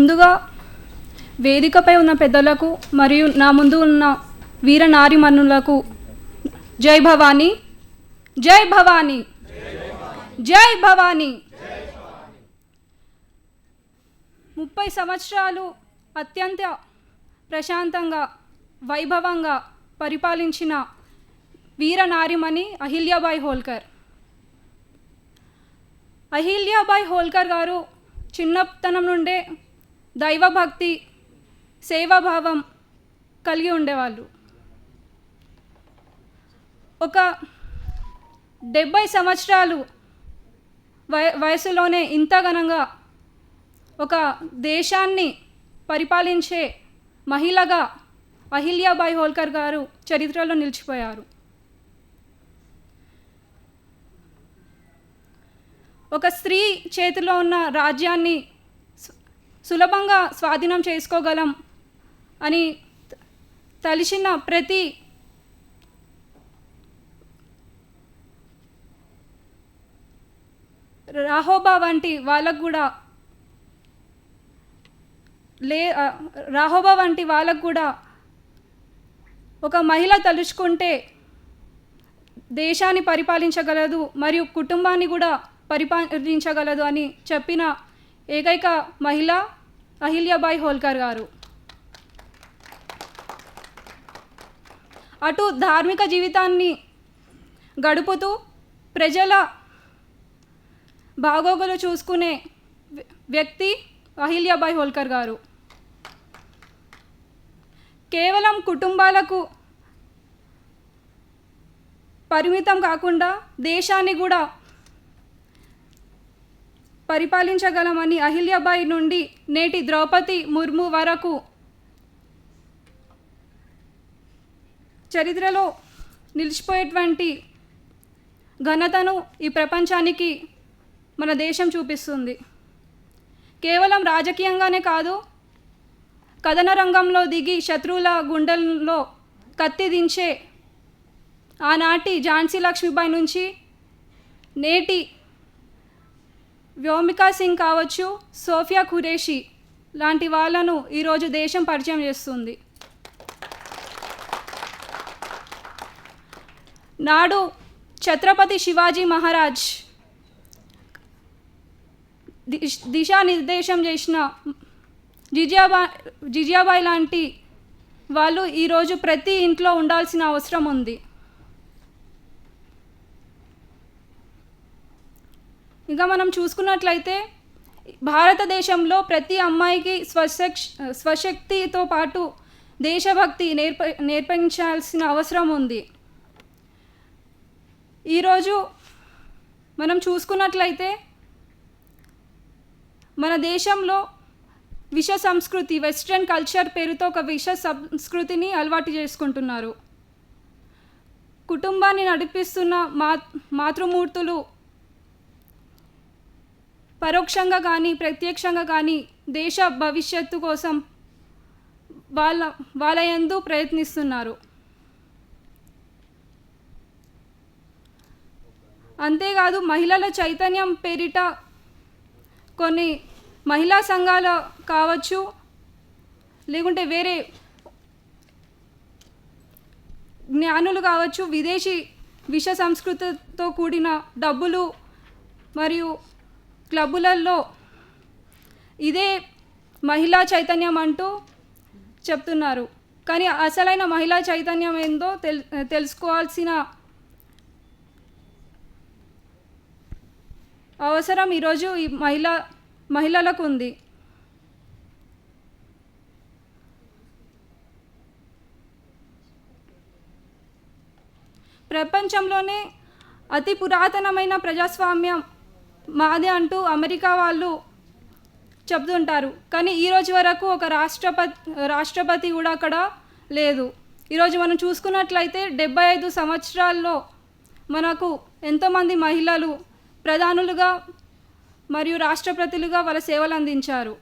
ముందుగా వేదికపై ఉన్న పెద్దలకు మరియు నా ముందు ఉన్న వీర నారిమణులకు జై భవానీ జై భవానీ జై భవానీ. ముప్పై సంవత్సరాలు అత్యంత ప్రశాంతంగా వైభవంగా పరిపాలించిన వీర నారిమణి అహిల్యాబాయి హోల్కర్. అహిల్యాబాయి హోల్కర్ గారు చిన్నతనం నుండే దైవభక్తి సేవాభావం కలిగి ఉండేవాళ్ళు. ఒక డెబ్భై సంవత్సరాలు వయ వయసులోనే ఇంత ఘనంగా ఒక దేశాన్ని పరిపాలించే మహిళగా అహిల్యాబాయి హోల్కర్ గారు చరిత్రలో నిలిచిపోయారు. ఒక స్త్రీ చేతిలో ఉన్న రాజ్యాన్ని సులభంగా స్వాధీనం చేసుకోగలం అని తలిచిన ప్రతి రాహోబా వంటి వాళ్ళకు కూడా లే రాహోబా వంటి వాళ్ళకు కూడా ఒక మహిళ తలుచుకుంటే దేశాన్ని పరిపాలించగలదు మరియు కుటుంబాన్ని కూడా పరిపాలించగలదు అని చెప్పిన ఏకైక మహిళ అహిల్యాబాయి హోల్కర్ గారు. అటు ధార్మిక జీవితాన్ని గడుపుతూ ప్రజల బాగోగులు చూసుకునే వ్య- వ్యక్తి అహిల్యాబాయి హోల్కర్ గారు. కేవలం కుటుంబాలకు పరిమితం కాకుండా దేశాన్ని కూడా పరిపాలించగలమని అహిల్యాబాయి నుండి నేటి ద్రౌపది ముర్ము వరకు చరిత్రలో నిలిచిపోయేటువంటి ఘనతను ఈ ప్రపంచానికి మన దేశం చూపిస్తుంది. కేవలం రాజకీయంగానే కాదు కథన రంగంలో దిగి శత్రువుల గుండెల్లో కత్తి దించే ఆనాటి ఝాన్సీ లక్ష్మీబాయి నుంచి నేటి వ్యోమికా సింగ్ కావచ్చు సోఫియా ఖురేషి లాంటి వాళ్ళను ఈరోజు దేశం పరిచయం చేస్తుంది. నాడు ఛత్రపతి శివాజీ మహారాజ్ దిశానిర్దేశం చేసిన జిజియాబా జిజియాబాయి లాంటి వాళ్ళు ఈరోజు ప్రతి ఇంట్లో ఉండాల్సిన అవసరం ఉంది. ఇంకా మనం చూసుకున్నట్లయితే భారతదేశంలో ప్రతి అమ్మాయికి స్వశక్ స్వశక్తితో పాటు దేశభక్తి నేర్ప నేర్పించాల్సిన అవసరం ఉంది. ఈరోజు మనం చూసుకున్నట్లయితే మన దేశంలో విష సంస్కృతి వెస్ట్రన్ కల్చర్ పేరుతో ఒక విష సంస్కృతిని అలవాటు చేసుకుంటున్నారు. కుటుంబాన్ని నడిపిస్తున్న మా మాతృమూర్తులు పరోక్షంగా కానీ ప్రత్యక్షంగా కానీ దేశ భవిష్యత్తు కోసం వాళ్ళ వాళ్ళ యందు ప్రయత్నిస్తున్నారు. అంతేకాదు మహిళల చైతన్యం పేరిట కొన్ని మహిళా సంఘాలు కావచ్చు లేకుంటే వేరే జ్ఞానులు కావచ్చు విదేశీ విష సంస్కృతితో కూడిన డబ్బులు మరియు క్లబ్బులలో ఇదే మహిళా చైతన్యం అంటూ చెప్తున్నారు. కానీ అసలైన మహిళా చైతన్యం ఏందో తెల్ తెలుసుకోవాల్సిన అవసరం ఈరోజు ఈ మహిళ మహిళలకు ఉంది ప్రపంచంలోనే అతి పురాతనమైన ప్రజాస్వామ్యం మాది అంటూ అమెరికా వాళ్ళు చెప్తుంటారు. కానీ ఈరోజు వరకు ఒక రాష్ట్రపతి రాష్ట్రపతి కూడా అక్కడ లేదు. ఈరోజు మనం చూసుకున్నట్లయితే డెబ్బై ఐదు సంవత్సరాల్లో మనకు ఎంతోమంది మహిళలు ప్రధానులుగా మరియు రాష్ట్రపతులుగా వాళ్ళ సేవలు అందించారు.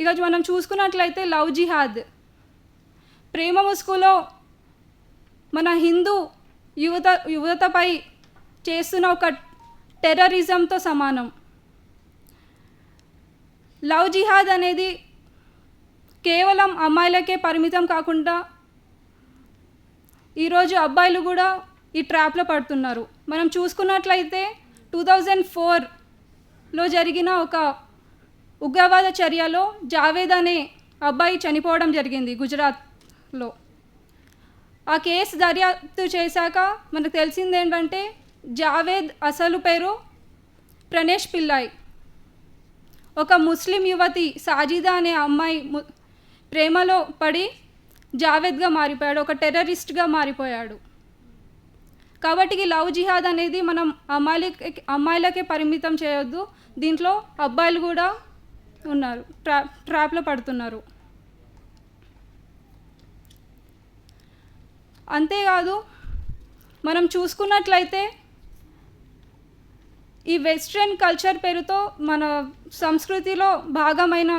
ఈరోజు మనం చూసుకున్నట్లయితే లవ్ జిహాద్. ప్రేమ ముసుగులో మన హిందూ యువత యువతపై చేస్తున్న ఒక టెర్రరిజంతో సమానం. లవ్ జిహాద్ అనేది కేవలం అమ్మాయిలకే పరిమితం కాకుండా ఈరోజు అబ్బాయిలు కూడా ఈ ట్రాప్లో పడుతున్నారు. మనం చూసుకున్నట్లయితే టూ థౌజండ్ ఫోర్లో జరిగిన ఒక ఉగ్రవాద చర్యలో జావేద్ అనే అబ్బాయి చనిపోవడం జరిగింది గుజరాత్లో. ఆ కేసు దర్యాప్తు చేశాక మనకు తెలిసింది ఏంటంటే జావేద్ అసలు పేరు ప్రణేష్ పిల్లాయ్ ఒక ముస్లిం యువతి సాజిదా అనే అమ్మాయి ప్రేమలో పడి జావేద్గా మారిపోయాడు ఒక టెర్రరిస్ట్గా మారిపోయాడు. కాబట్టి లవ్ జిహాద్ అనేది మనం అమ్మాయిలకి అమ్మాయిలకే పరిమితం చేయొద్దు దీంట్లో అబ్బాయిలు కూడా ఉన్నారు ట్రా ట్రాప్లో పడుతున్నారు. అంతేకాదు మనం చూసుకున్నట్లయితే ఈ వెస్ట్రన్ కల్చర్ పేరుతో మన సంస్కృతిలో భాగమైన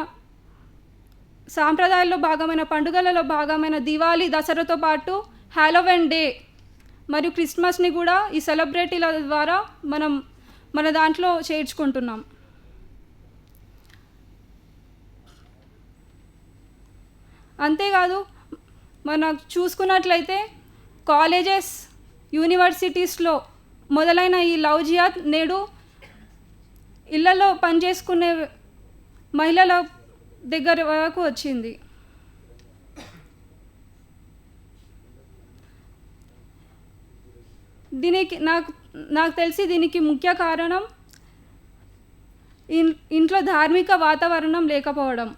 సాంప్రదాయాల్లో భాగమైన పండుగలలో భాగమైన దివాళీ దసరాతో పాటు హ్యాలోవెన్ డే మరియు క్రిస్మస్ని కూడా ఈ సెలబ్రిటీల ద్వారా మనం మన దాంట్లో చేర్చుకుంటున్నాం. అంతేకాదు మనం చూసుకున్నట్లయితే కాలేజెస్ యూనివర్సిటీస్లో మొదలైన ఈ లవ్ జియాద్ నేడు ఇళ్ళలో పనిచేసుకునే మహిళల దగ్గర వరకు వచ్చింది. దీనికి నాకు నాకు తెలిసి దీనికి ముఖ్య కారణం ఇన్ ఇంట్లో ధార్మిక వాతావరణం లేకపోవడం.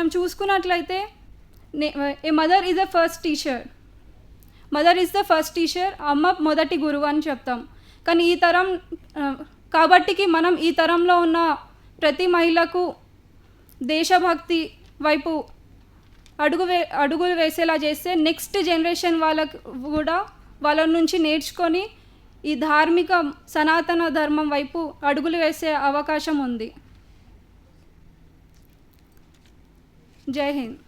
మనం చూసుకున్నట్లయితే a mother is the first teacher mother is the first teacher అమ్మ మొదటి గురువు అని చెప్తాం. కానీ ఈ తరం కాబట్టికి మనం ఈ తరంలో ఉన్న ప్రతి మహిళకు దేశభక్తి వైపు అడుగు వే అడుగులు వేసేలా చేస్తే నెక్స్ట్ జనరేషన్ వాళ్ళకు కూడా వాళ్ళ నుంచి నేర్చుకొని ఈ ధార్మిక సనాతన ధర్మం వైపు అడుగులు వేసే అవకాశం ఉంది. జై హింద్